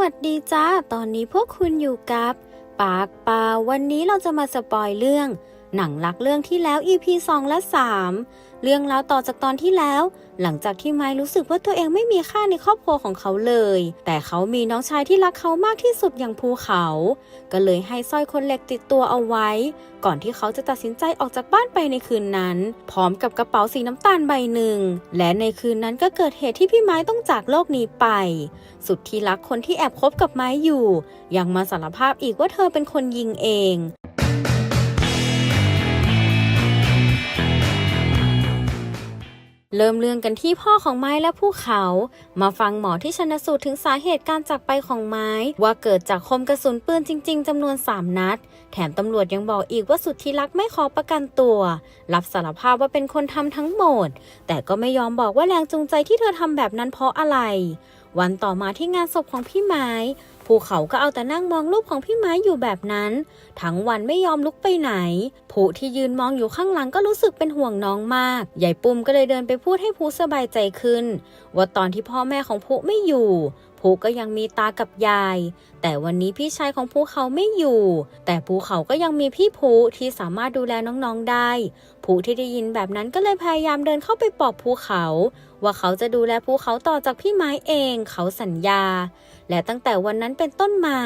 วัสดีจ้า ตอนนี้พวกคุณอยู่กับ ปากปาวันนี้เราจะมาสปอยเรื่อง หนังรักเรื่องที่แล้ว EP 2 และ 3 เรื่องราวต่อจากตอนที่แล้ว หลังจากที่ไม้รู้สึกว่าตัวเองไม่มีค่าในครอบครัวของเขาเลย แต่เขามีน้องชายที่รักเขามากที่สุดอย่างภูเขา ก็เลยให้สร้อยคนเหล็กติดตัวเอาไว้ ก่อนที่เขาจะตัดสินใจออกจากบ้านไปในคืนนั้น พร้อมกับกระเป๋าสีน้ำตาลใบหนึ่ง และในคืนนั้นก็เกิดเหตุที่พี่ไม้ต้องจากโลกนี้ไป สุดที่รักคนที่แอบคบกับไม้อยู่ ยังมาสารภาพอีกว่าเธอเป็นคนยิงเอง เริ่มเรื่องกันที่พ่อของไม้และผู้เขา มาฟังหมอที่ชนสูตรถึงสาเหตุการจากไปของไม้ ว่าเกิดจากคมกระสุนปืนจริง ๆจำนวน 3 นัด แถมตำรวจยังบอกอีกว่าสุดที่รักไม่ขอประกันตัว รับสารภาพว่าเป็นคนทำทั้งหมด แต่ก็ไม่ยอมบอกว่าแรงจูงใจที่เธอทำแบบนั้นเพราะอะไร วันต่อมาที่งานศพของพี่ไม้ภูเขาก็เอาแต่นั่งมองรูปของพี่ไม้อยู่แบบนั้น ทั้งวันไม่ยอมลุกไปไหนผู้ที่ยืนมองอยู่ข้างหลังก็รู้สึกเป็นห่วงน้องมากใหญ่ปุ่มก็เลยเดินไปพูดให้ผู้สบายใจขึ้น ว่าตอนที่พ่อแม่ของผู้ไม่อยู่ ผู้ก็ยังมีตากับยาย แต่วันนี้พี่ชายของภูเขาไม่อยู่ แต่ภูเขาก็ยังมีพี่ภูที่สามารถดูแลน้องๆได้ ภูที่ได้ยินแบบนั้นก็เลยพยายามเดินเข้าไปปลอบภูเขา ว่าเขาจะดูแลภูเขาต่อจากพี่ไม้เอง เขาสัญญา และตั้งแต่วันนั้นเป็นต้นมา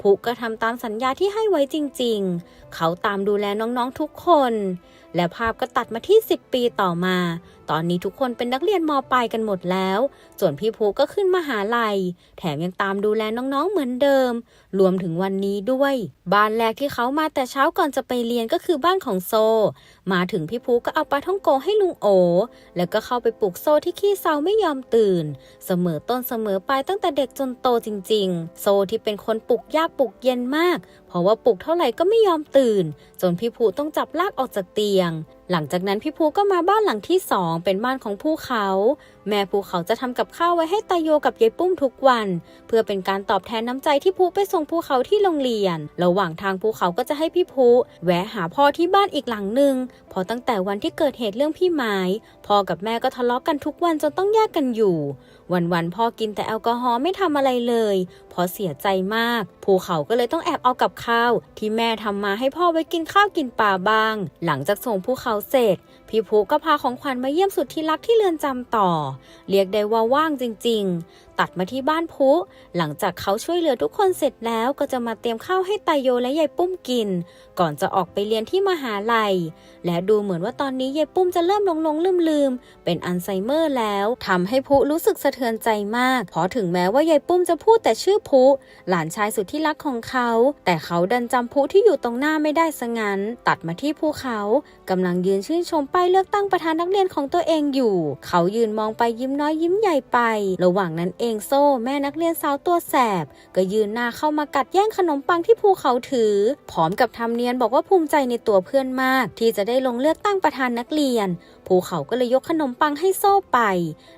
ภูก็ทำตามสัญญาที่ให้ไว้จริง ๆ เขาตามดูแลน้องๆทุกคน และภาพก็ตัดมาที่ 10 ปีต่อมา ตอนนี้ทุกคนเป็นนักเรียนมปลายกันหมดแล้ว ส่วนพี่ภูก็ขึ้นมหาลัย แถมยังตามดูแลน้องๆเหมือนเดิม รวมถึงวันนี้ด้วย บ้านแรกที่เขามาแต่เช้าก่อนจะไปเรียนก็คือบ้านของโซ มาถึงพี่ภูก็เอาปลาท่องโกให้ลุงโอ แล้วก็เข้าไปปลุกโซที่ขี้เซาไม่ยอมตื่น เสมอต้นเสมอปลายตั้งแต่เด็กจนโตจริง ๆ โซที่เป็นคนปลุกยากปลุกเย็นมาก เพราะว่าปลุกเท่าไหร่ก็ไม่ยอมตื่น จนพี่ภูต้องจับลากออกจากเตียง siang หลังจากนั้นพี่ภูก็มาบ้านหลังที่สองเป็นบ้านของภูเขา แม่ภูเขาจะทำกับข้าวไว้ให้ตาโยกับยายปุ้มทุกวัน เพื่อเป็นการตอบแทนน้ำใจที่ภูไปส่งภูเขาที่โรงเรียน ระหว่างทางภูเขาก็จะให้พี่ภูแวะหาพ่อที่บ้านอีกหลังหนึ่งเพอตั้งแต่วันที่เกิดเหตุเรื่องพี่ไม้พ่อกับแม่ก็ทะเลาะกันทุกวันจนต้องแยกกันอยู่ วันๆพ่อกินแต่แอลกอฮอล์ไม่ทำอะไรเลยเพราะเสียใจมาก ภูเขาก็เลยต้องแอบเอากับข้าว ที่แม่ทำมาให้พ่อไว้กินข้าวกินปลาบ้าง หลังจากส่งภูเขาเสร็จพี่ภูก็พาของขวัญมาเยี่ยมสุดที่รักที่เรือนจำต่อ เรียกได้ว่าว่างจริง ๆ ตัดมาที่บ้านภูหลังจากเขาช่วยเหลือทุกคนเสร็จแล้วก็จะมาเตรียมข้าวให้ตายโยและยายปุ้มกิน ก่อนจะออกไปเรียนที่มหาลัย และดูเหมือนว่าตอนนี้ยายปุ้มจะเริ่มหลงหลงลืมลืมเป็นอัลไซเมอร์แล้วทำให้พุรู้สึกสะเทือนใจมาก เพราะถึงแม้ว่ายายปุ้มจะพูดแต่ชื่อพุหลานชายสุดที่รักของเขา แต่เขาดันจำพุที่อยู่ตรงหน้าไม่ได้ซะงั้น ตัดมาที่ภูเขากำลังยืนชื่นชมป้ายเลือกตั้งประธานนักเรียนของตัวเองอยู่ เขายืนมองไปยิ้มน้อยยิ้มใหญ่ไป ระหว่างนั้นเองโซ่แม่นักเรียนสาวตัวแสบ ก็ยืนหน้าเข้ามากัดแย่งขนมปังที่ภูเขาถือ พร้อมกับทำเนียนบอกว่าภูมิใจในตัวเพื่อนมาก ที่จะได้ลงเลือกตั้งประธานนักเรียน ภูเขาก็เลยยกขนมปังให้โซ่ไป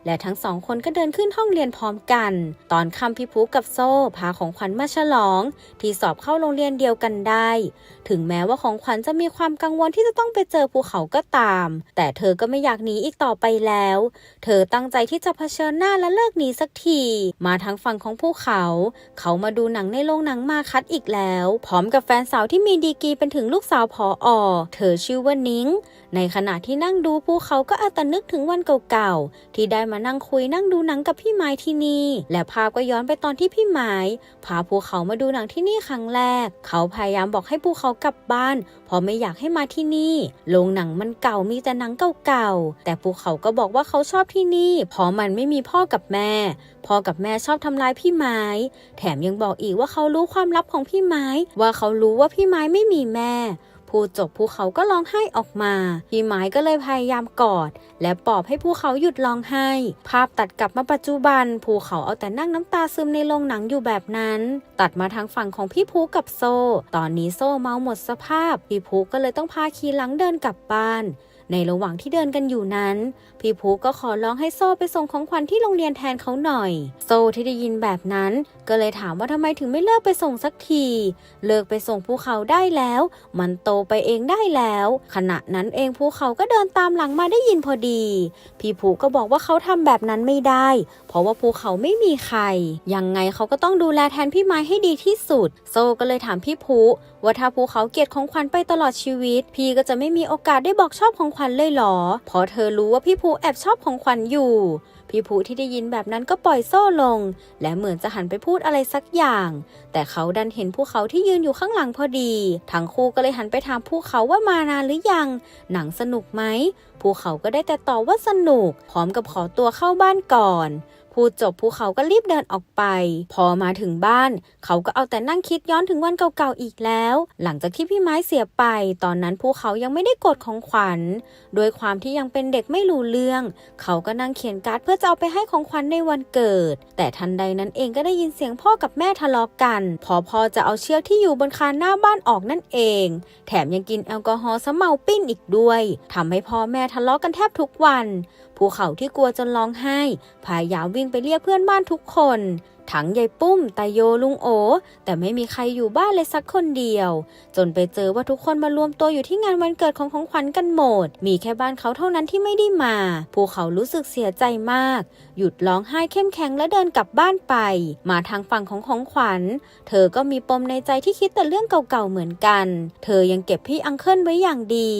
และทั้งสองคนก็เดินขึ้นห้องเรียนพร้อมกัน ตอนค่ำพี่ภูกับโซ่พาของขวัญมาฉลอง ที่สอบเข้าโรงเรียนเดียวกันได้ ถึงแม้ว่าของขวัญจะมีความกังวลที่จะต้องไปเจอภูเขาก็ตาม แต่เธอก็ไม่อยากหนีอีกต่อไปแล้ว เธอตั้งใจที่จะเผชิญหน้าและเลิกหนีสักที มาทางฝั่งของภูเขา เขามาดูหนังในโรงหนังมาคัดอีกแล้ว พร้อมกับแฟนสาวที่มีดีกีเป็นถึงลูกสาวพออเธอชื่อว่านิ้ง ในขณะที่นั่งดูภูเขาก็อาจจะนึกถึงวันเก่าๆ ที่ได้มานั่งคุยนั่งดูหนังกับพี่ไม้ที่นี่ และภาพก็ย้อนไปตอนที่พี่ไม้พาภูเขามาดูหนังที่นี่ครั้งแรก เขาพยายามบอกให้ภูเขากลับบ้านเพราะไม่อยากให้มาที่นี่โรงหนังมันเก่ามีแต่หนังเก่าๆ แต่ภูเขาก็บอกว่าเขาชอบที่นี่เพราะมันไม่มีพ่อกับแม่ พ่อกับแม่ชอบทำร้ายพี่ไม้ แถมยังบอกอีกว่าเขารู้ความลับของพี่ไม้ ว่าเขารู้ว่าพี่ไม้ไม่มีแม่ พูดจบภูเขาก็ร้องไห้ออกมา พี่ไม้ก็เลยพยายามกอด และปลอบให้ภูเขาหยุดร้องไห้ ภาพตัดกลับมาปัจจุบันภูเขาเอาแต่นั่งน้ำตาซึมในโรงหนังอยู่แบบนั้น ตัดมาทางฝั่งของพี่ภูกับโซ่ตอนนี้โซ่เมาหมดสภาพ พี่ภูก็เลยต้องพาขี่หลังเดินกลับบ้าน ในระหว่างที่เดินกันอยู่นั้น พี่ภูก็ขอร้องให้โซ่ไปส่งของขวัญที่โรงเรียนแทนเขาหน่อย โซ่ที่ได้ยินแบบนั้น ก็เลยถามว่าทำไมถึงไม่เลิกไปส่งสักที เลิกไปส่งภูเขาได้แล้ว มันโตไปเองได้แล้ว ขณะนั้นเองภูเขาก็เดินตามหลังมาได้ยินพอดี พี่ภูก็บอกว่าเขาทำแบบนั้นไม่ได้ เพราะว่าภูเขาไม่มีใคร ยังไงเขาก็ต้องดูแลแทนพี่ไม้ให้ดีที่สุด โซก็เลยถามพี่ภูว่าถ้าภูเขาเกลียดของขวัญไปตลอดชีวิต พี่ก็จะไม่มีโอกาสได้บอกชอบของขวัญเลยหรอพราะเธอรู้ว่าพี่ภูแอบชอบของขวัญอยู่ พี่ภูที่ได้ยินแบบนั้นก็ปล่อยโซ่ลง และเหมือนจะหันไปพูดอะไรสักอย่าง แต่เขาดันเห็นภูเขาที่ยืนอยู่ข้างหลังพอดี ทั้งคู่ก็เลยหันไปถามภูเขาว่ามานานหรือยัง หนังสนุกไหมภูเขาก็ได้แต่ตอบว่าสนุก พร้อมกับขอตัวเข้าบ้านก่อน พูดจบภูเขาก็รีบเดินออกไป พอมาถึงบ้าน เขาก็เอาแต่นั่งคิดย้อนถึงวันเก่าๆอีกแล้ว หลังจากที่พี่ไม้เสียไป ตอนนั้นภูเขายังไม่ได้กดของขวัญโดยความที่ยังเป็นเด็กไม่รู้เรื่อง เขาก็นั่งเขียนการ์ดเพื่อจะเอาไปให้ของขวัญในวันเกิด แต่ทันใดนั้นเองก็ได้ยินเสียงพ่อกับแม่ทะเลาะกัน พอพ่อจะเอาเชือกที่อยู่บนคานหน้าบ้านออกนั่นเอง แถมยังกินแอลกอฮอล์ซะเมาปิ้นอีกด้วยทำให้พ่อแม่ทะเลาะกันแทบทุกวัน ภูเขาที่กลัวจนร้องไห้ พยายามวิ่งไปเรียกเพื่อนบ้านทุกคน ทั้งยายปุ้มตาโยลุงโอ แต่ไม่มีใครอยู่บ้านเลยสักคนเดียว จนไปเจอว่าทุกคนมารวมตัวอยู่ที่งานวันเกิดของของขวัญกันหมด มีแค่บ้านเขาเท่านั้นที่ไม่ได้มา ภูเขารู้สึกเสียใจมาก หยุดร้องไห้เข้มแข็งและเดินกลับบ้านไป มาทางฝั่งของของขวัญ เธอก็มีปมในใจที่คิดแต่เรื่องเก่าๆเหมือนกัน เธอยังเก็บพี่อังเคิลไว้อย่างดี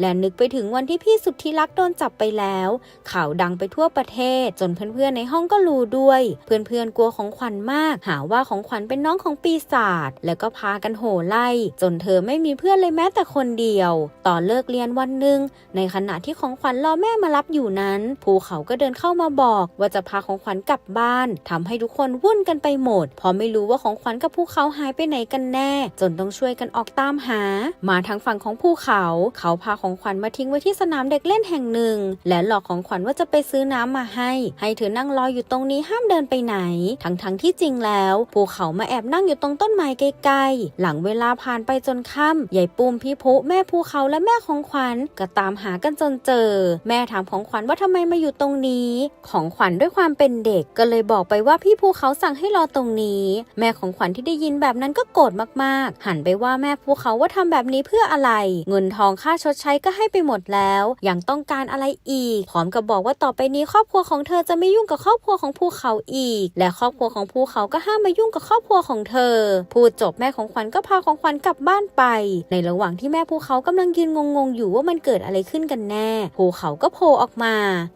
และนึกไปถึงวันที่พี่สุดที่รักโดนจับไปแล้ว ข่าวดังไปทั่วประเทศ จนเพื่อนๆในห้องก็รู้ด้วย เพื่อนๆกลัวของขวัญมาก หาว่าของขวัญเป็นน้องของปีศาจแล้วก็พากันโห่ไล่ จนเธอไม่มีเพื่อนเลยแม้แต่คนเดียว ตอนเลิกเรียนวันหนึ่งในขณะที่ของขวัญรอแม่มารับอยู่นั้น ภูเขาก็เดินเข้ามาบอก ว่าจะพาของขวัญกลับบ้านทำให้ทุกคนวุ่นกันไปหมดเพราะไม่รู้ว่าของขวัญกับภูเขาหายไปไหนกันแน่ จนต้องช่วยกันออกตามหา มาทางฝั่งของภูเขา เขาพาของของขวัญมาทิ้งไว้ที่สนามเด็กเล่นแห่งหนึ่ง และหลอกของขวัญว่าจะไปซื้อน้ำมาให้ ให้เธอนั่งรออยู่ตรงนี้ห้ามเดินไปไหน ทั้งๆทที่จริงแล้วภูเขามาแอบนั่งอยู่ตรงต้นไม้ใกล้ๆหลังเวลาผ่านไปจนค่ำยายปุ้มพี่พุแม่ภูเขาและแม่ของขวัญก็ตามหากันจนเจอ แม่ถามของขวัญว่าทำไมมาอยู่ตรงนี้ ของขวัญด้วยความเป็นเด็กก็เลยบอกไปว่าพี่ภูเขาสั่งให้รอตรงนี้ แม่ของขวัญที่ได้ยินแบบนั้นก็โกรธมากๆ หันไปว่าแม่ภูเขาว่าทำแบบนี้เพื่ออะไร เงินทองค่าชดใช้ก็ให้ไปหมดแล้ว ยังต้องการอะไรอีก พร้อมกับบอกว่าต่อไปนี้ครอบครัวของเธอจะไม่ยุ่งกับครอบครัวของภูเขาอีก และครอบครัวของภูเขาก็ห้ามมายุ่งกับครอบครัวของเธอ พูดจบแม่ของขวัญก็พาของขวัญกลับบ้านไป ในระหว่างที่แม่ภูเขากำลังยืนงงๆอยู่ว่ามันเกิดอะไรขึ้นกันแน่ ภูเขาก็โผล่ออกมา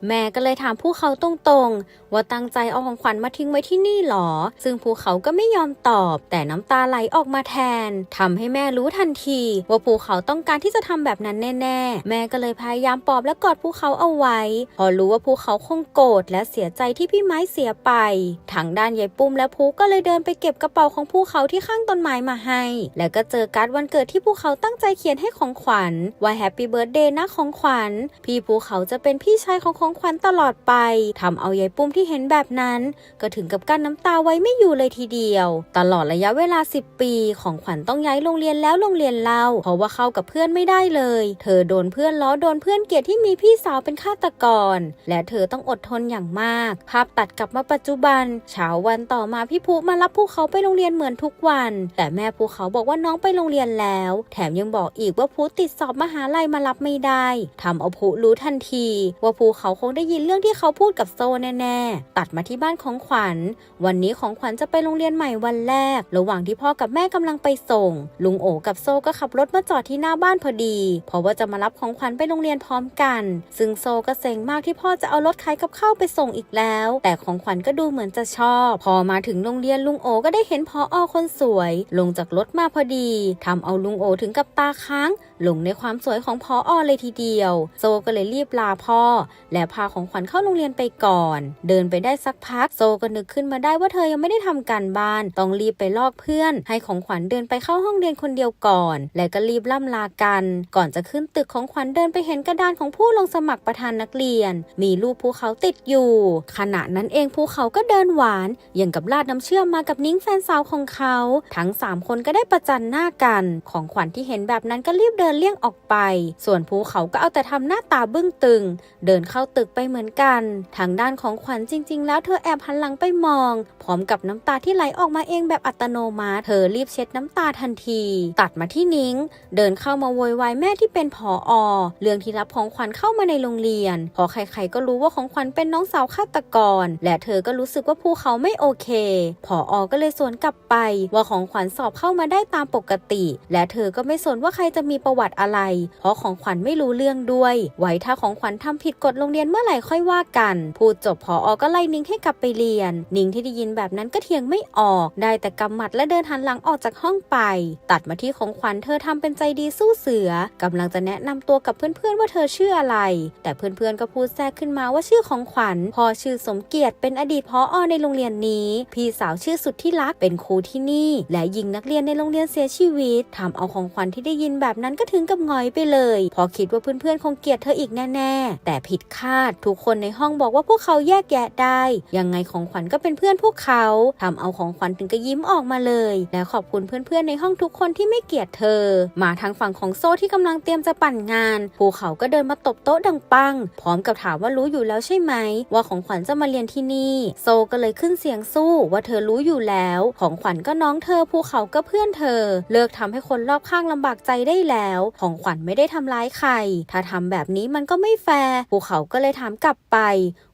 แม่ก็เลยถามภูเขาตรงๆ ว่าตั้งใจเอาของขวัญมาทิ้งไว้ที่นี่หรอ ซึ่งภูเขาก็ไม่ยอมตอบ แต่น้ำตาไหลออกมาแทนทำให้แม่รู้ทันที ว่าภูเขาต้องการที่จะทำแบบนั้นแน่ ๆ แม่ก็เลยพยายามปลอบและกอดภูเขาเอาไว้ พอรู้ว่าภูเขาคงโกรธและเสียใจที่พี่ไม้เสียไปทางด้านยายปุ้มและภูก็เลยเดินไปเก็บกระเป๋าของภูเขาที่ข้างต้นไม้มาให้ แล้วก็เจอการ์ดวันเกิดที่ภูเขาตั้งใจเขียนให้ของขวัญว่าแฮปปี้เบิร์ดเดย์นะของขวัญ พี่ภูเขาจะเป็นพี่ชายของของขวัญตลอดไปทำเอายายปุ้มที่เห็นแบบนั้น ก็ถึงกับกั้นน้ำตาไว้ไม่อยู่เลยทีเดียว ตลอดระยะเวลา 10 ปี ของขวัญต้องย้ายโรงเรียนแล้วโรงเรียนเล่าเพราะว่าเข้ากับเพื่อนไม่ได้เลย เธอโดนเพื่อนล้อโดนเพื่อนเกลียดที่มีพี่สาวเป็นฆาตกร และเธอต้องอดทนอย่างมาก ภาพตัดกลับมาปัจจุบันเช้าวันต่อมาพี่ภูมารับภูเขาไปโรงเรียนเหมือนทุกวัน แต่แม่ภูเขาบอกว่าน้องไปโรงเรียนแล้ว แถมยังบอกอีกว่าภูติดสอบมหาลัยมารับไม่ได้ทำเอาภูรู้ทันที ว่าภูเขาคงได้ยินเรื่องที่เขาพูดกับโซแน่ๆตัดมาที่บ้านของขวัญ วันนี้ของขวัญจะไปโรงเรียนใหม่วันแรก ระหว่างที่พ่อกับแม่กำลังไปส่ง ลุงโอกับโซก็ขับรถมาจอดที่หน้าบ้านพอดี เพราะว่าจะมารับของขวัญไปโรงเรียนพร้อมกัน ซึ่งโซก็เซ็งมากที่พ่อจะเอารถขายกับข้าวไปส่งอีกแล้ว แต่ของขวัญก็ดูเหมือนจะชอบ พอมาถึงโรงเรียนลุงโอก็ได้เห็นพออคนสวย ลงจากรถมาพอดีทำเอาลุงโอถึงกับตาค้าง หลงในความสวยของพออเลยทีเดียว โซก็เลยรีบลาพ่อ และพาของขวัญเข้าโรงเรียนไปก่อน เดินไปได้สักพัก โซก็นึกขึ้นมาได้ว่าเธอยังไม่ได้ทำการบ้าน ต้องรีบไปลอกเพื่อน ให้ของขวัญเดินไปเข้าห้องเรียนคนเดียวก่อน และก็รีบล่ำลากัน ก่อนจะขึ้นตึกของขวัญเดินไปเห็นกระดานของผู้ลงสมัครประธานนักเรียน มีรูปภูเขาติดอยู่ ขณะนั้นเองภูเขาก็เดินหวานอย่างกับลาดน้ำเชื่อมมากับนิ้งแฟนสาวของเขา ทั้งสามคนก็ได้ประจันหน้ากัน ของขวัญที่เห็นแบบนั้นก็รีบเดินเลี่ยงออกไป ส่วนภูเขาก็เอาแต่ทำหน้าตาบึ้งตึง เดินเข้าตึกไปเหมือนกัน ทางด้านของขวัญจริง ๆ แล้วเธอแอบหันหลังไปมอง พร้อมกับน้ำตาที่ไหลออกมาเองแบบอัตโนมัติ เธอรีบเช็ดน้ำตาทันที ตัดมาที่นิ้ง เดินเข้ามาโวยวายแม่ที่เป็นผออเรื่องที่รับของขวัญเข้ามาในโรงเรียน พอใครๆก็รู้ว่าของขวัญเป็นน้องสาวฆาตกร และเธอก็รู้สึกว่าภูเขาไม่โอเค ผออก็เลยสวนกลับไป ว่าของขวัญสอบเข้ามาได้ตามปกติ และเธอก็ไม่สนว่าใครจะมีประวัติอะไร เพราะของขวัญไม่รู้เรื่องด้วย ไว้ถ้าของขวัญทำผิดกฎโรงเรียนเมื่อไหร่ค่อยว่ากัน พูดจบผออก็ไล่นิ้งให้กลับไปเรียน นิ้งที่ได้ยินแบบนั้นก็เถียงไม่ออก ได้แต่กำหมัดและเดินหันหลังออกจากห้องไป ตัดมาที่ของขวัญเธอทำเป็นใจดีสู้เสือกำลังจะแนะนำตัวกับเพื่อนๆว่าเธอชื่ออะไร แต่เพื่อนๆก็พูดแทรกขึ้นมาว่าชื่อของขวัญพอชื่อสมเกียรติเป็นอดีตพออในโรงเรียนนี้ พี่สาวชื่อสุดที่รักเป็นครูที่นี่ และยิงนักเรียนในโรงเรียนเสียชีวิตทำเอาของขวัญที่ได้ยินแบบนั้นก็ก็ถึงกับหงอยไปเลย พอคิดว่าเพื่อนๆคงเกลียดเธออีกแน่ๆ แต่ผิดคาดทุกคนในห้องบอกว่าพวกเขาแยกแยะได้ ยังไงของขวัญก็เป็นเพื่อนพวกเขาทำเอาของขวัญถึงกับยิ้มออกมาเลย และขอบคุณเพื่อนๆในห้องทุกคนที่ไม่เกลียดเธอ มาทางฝั่งของโซ่ที่กำลังเตรียมจะปั่นงานภูเขาก็เดินมาตบโต๊ะดังปัง พร้อมกับถามว่ารู้อยู่แล้วใช่ไหม ว่าของขวัญจะมาเรียนที่นี่ โซก็เลยขึ้นเสียงสู้ว่าเธอรู้อยู่แล้ว ของขวัญก็น้องเธอภูเขาก็เพื่อนเธอ เลิกทำให้คนรอบข้างลำบากใจได้แล้วของขวัญไม่ได้ทำร้ายใคร ถ้าทำแบบนี้มันก็ไม่แฟร์ ภูเขาก็เลยถามกลับไป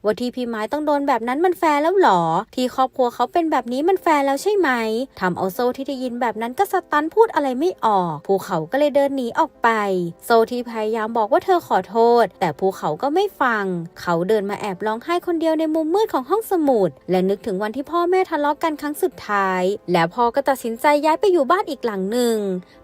ว่าที่พี่ไม้ต้องโดนแบบนั้นมันแฟร์แล้วหรอ ที่ครอบครัวเขาเป็นแบบนี้มันแฟร์แล้วใช่ไหมทำเอาโซที่ได้ยินแบบนั้นก็สตันพูดอะไรไม่ออก ภูเขาก็เลยเดินหนีออกไป โซที่พยายามบอกว่าเธอขอโทษ แต่ภูเขาก็ไม่ฟัง เขาเดินมาแอบร้องไห้คนเดียวในมุมมืดของห้องสมุด และนึกถึงวันที่พ่อแม่ทะเลาะกันครั้งสุดท้าย แล้วพ่อก็ตัดสินใจย้ายไปอยู่บ้านอีกหลังหนึ่ง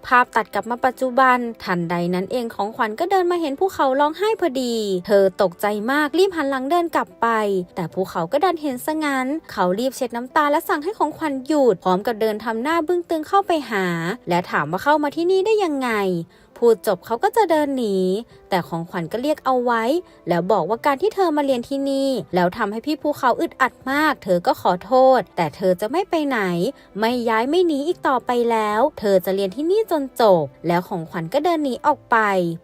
ภาพตัดกลับมาปัจจุบัน ทันใดนั้นเองของขวัญก็เดินมาเห็นภูเขาร้องไห้พอดี เธอตกใจมากรีบหันหลังเดินกลับไป แต่ภูเขาก็ดันเห็นซะงั้น เขารีบเช็ดน้ำตาและสั่งให้ของขวัญหยุดพร้อมกับเดินทำหน้าบึ้งตึงเข้าไปหา และถามว่าเข้ามาที่นี่ได้ยังไง พูดจบเขาก็จะเดินหนี แต่ของขวัญก็เรียกเอาไว้ แล้วบอกว่าการที่เธอมาเรียนที่นี่ แล้วทำให้พี่ภูเขาอึดอัดมาก เธอก็ขอโทษ แต่เธอจะไม่ไปไหน ไม่ย้ายไม่หนีอีกต่อไปแล้ว เธอจะเรียนที่นี่จนจบ แล้วของขวัญก็เดินหนีออกไป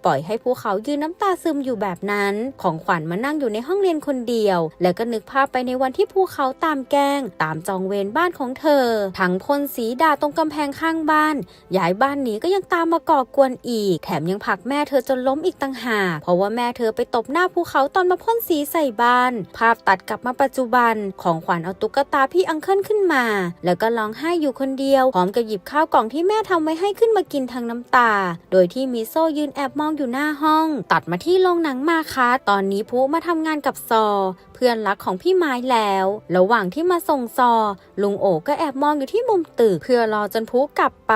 ปล่อยให้ภูเขายืนน้ำตาซึมอยู่แบบนั้น ของขวัญมานั่งอยู่ในห้องเรียนคนเดียว แล้วก็นึกภาพไปในวันที่ภูเขาตามแกล้ง ตามจองเวรบ้านของเธอ ทั้งพ่นสีดาตรงกำแพงข้างบ้านย้ายบ้านหนีก็ยังตามมาก่อกวนอีกแถมยังผลักแม่เธอจนล้มอีกต่างหาก เพราะว่าแม่เธอไปตบหน้าภูเขาตอนมาพ่นสีใส่บ้าน ภาพตัดกลับมาปัจจุบัน ของขวัญเอาตุ๊กตาพี่อังเคิลขึ้นมา แล้วก็ร้องไห้อยู่คนเดียว พร้อมกับหยิบข้าวกล่องที่แม่ทำไว้ให้ขึ้นมากินทั้งน้ำตา โดยที่มีโซ่ยืนแอบมองอยู่หน้าห้อง ตัดมาที่โรงหนังมาคะตอนนี้ภูมาทำงานกับซอ เพื่อนรักของพี่ไม้แล้ว ระหว่างที่มาส่งซอ ลุงโอก็แอบมองอยู่ที่มุมตึกเพื่อรอจนพูกลับไป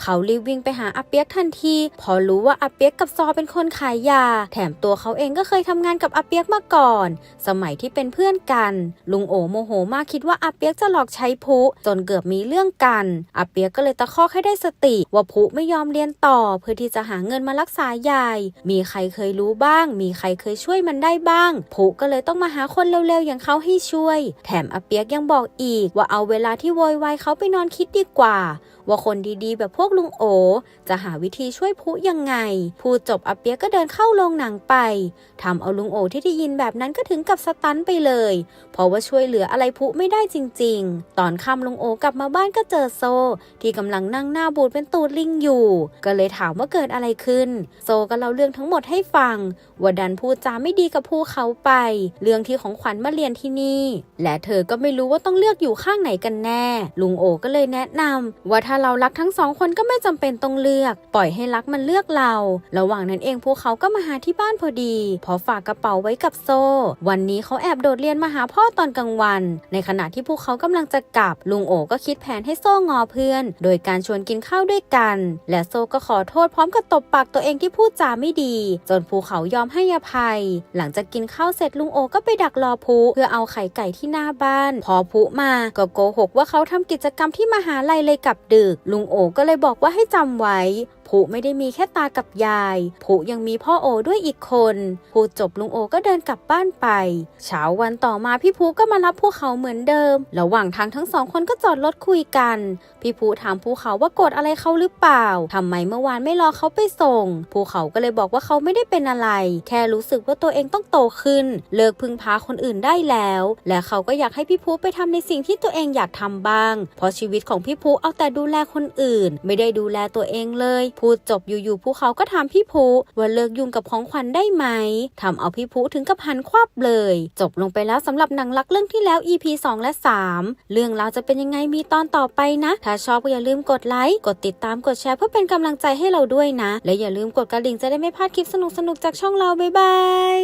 เขารีบวิ่งไปหาอาเปียกทันทีพอรู้ว่าอาเปียกกับซอเป็นคนขายยา แถมตัวเขาเองก็เคยทำงานกับอาเปียกมาก่อน สมัยที่เป็นเพื่อนกัน ลุงโอโมโหมากคิดว่าอาเปียกจะหลอกใช้พุจนเกือบมีเรื่องกันอาเปียกก็เลยตะคอกให้ได้สติ ว่าพุไม่ยอมเรียนต่อ เพื่อที่จะหาเงินมารักษายาย มีใครเคยรู้บ้าง มีใครเคยช่วยมันได้บ้างพุก็เลยต้องมาหาคนเร็วๆอย่างเขาให้ช่วย แถมอาเปียกยังบอกอีก ว่าเอาเวลาที่โวยวายเขาไปนอนคิดดีกว่า ว่าคนดีๆ แบบพวกลุงโอ จะหาวิธีช่วยพุยังไง พูดจบอาเปียกก็เดินเข้าโรงหนังไปทำเอาลุงโอที่ได้ยินแบบนั้นก็ถึงกับสตันไปเลย เพราะว่าช่วยเหลืออะไรพุไม่ได้จริง ๆ ตอนค่ำลุงโอกลับมาบ้านก็เจอโซ ที่กำลังนั่งหน้าบูดเป็นตูดลิงอยู่ ก็เลยถามว่าเกิดอะไรขึ้น โซก็เล่าเรื่องทั้งหมดให้ฟังว่าดันพูดจาไม่ดีกับผู้เขาไป เรื่องที่ของขวัญมาเรียนที่นี่ และเธอก็ไม่รู้ว่าต้องเลือกอยู่ข้างไหนกันแน่ ลุงโอก็เลยแนะนำว่าถ้าเรารักทั้งสองคนก็ไม่จำเป็นต้องเลือก ปล่อยให้รักมันเลือกเรา ระหว่างนั้นเองพวกเขาก็มาหาที่บ้านพอดี พอฝากกระเป๋าไว้กับโซ วันนี้เขาแอบโดดเรียนมาหาพ่อตอนกลางวัน ในขณะที่พวกเขากำลังจะกลับ ลุงโอก็คิดแผนให้โซ่งอเพื่อน โดยการชวนกินข้าวด้วยกัน และโซก็ขอโทษพร้อมกับตบปากตัวเองที่พูดจาไม่ดี จนภูเขายอมให้อภัย หลังจากกินข้าวเสร็จลุงโอก็ไปดักรอพุเพื่อเอาไข่ไก่ที่หน้าบ้าน พอพุมาก็โกหกว่าเขาทำกิจกรรมที่มหาลัยเลยกลับดึก ลุงโอก็เลยบอกว่าให้จำไว้ ผูไม่ได้มีแค่ตากับยาย ผูยังมีพ่อโอด้วยอีกคนผู้จบลุงโอก็เดินกลับบ้านไป เช้าวันต่อมาพี่ผูก็มารับพวกเขาเหมือนเดิม ระหว่างทางทั้งสองคนก็จอดรถคุยกัน พี่ผูถามภูเขาว่าโกรธอะไรเขาหรือเปล่าทำไมเมื่อวานไม่รอเขาไปส่ง ภูเขาก็เลยบอกว่าเขาไม่ได้เป็นอะไร แค่รู้สึกว่าตัวเองต้องโตขึ้น เลิกพึ่งพาคนอื่นได้แล้ว และเขาก็อยากให้พี่ภูไปทำในสิ่งที่ตัวเองอยากทำบ้าง เพราะชีวิตของพี่ภูเอาแต่ดูแลคนอื่น ไม่ได้ดูแลตัวเองเลย พูดจบอยู่ๆภูเขาก็ถามพี่ภูว่าเลิกยุ่งกับของขวัญได้ไหมทำเอาพี่ภูถึงกับหันควับเลย จบลงไปแล้วสำหรับหนังรักเรื่องที่แล้ว EP 2 และ 3 เรื่องราวจะเป็นยังไงมีตอนต่อไปนะถ้าชอบก็อย่าลืมกดไลค์กดติดตามกดแชร์เพื่อเป็นกำลังใจให้เราด้วยนะ และอย่าลืมกดกระดิ่งจะได้ไม่พลาดคลิปสนุกๆจากช่องเราบ๊ายบาย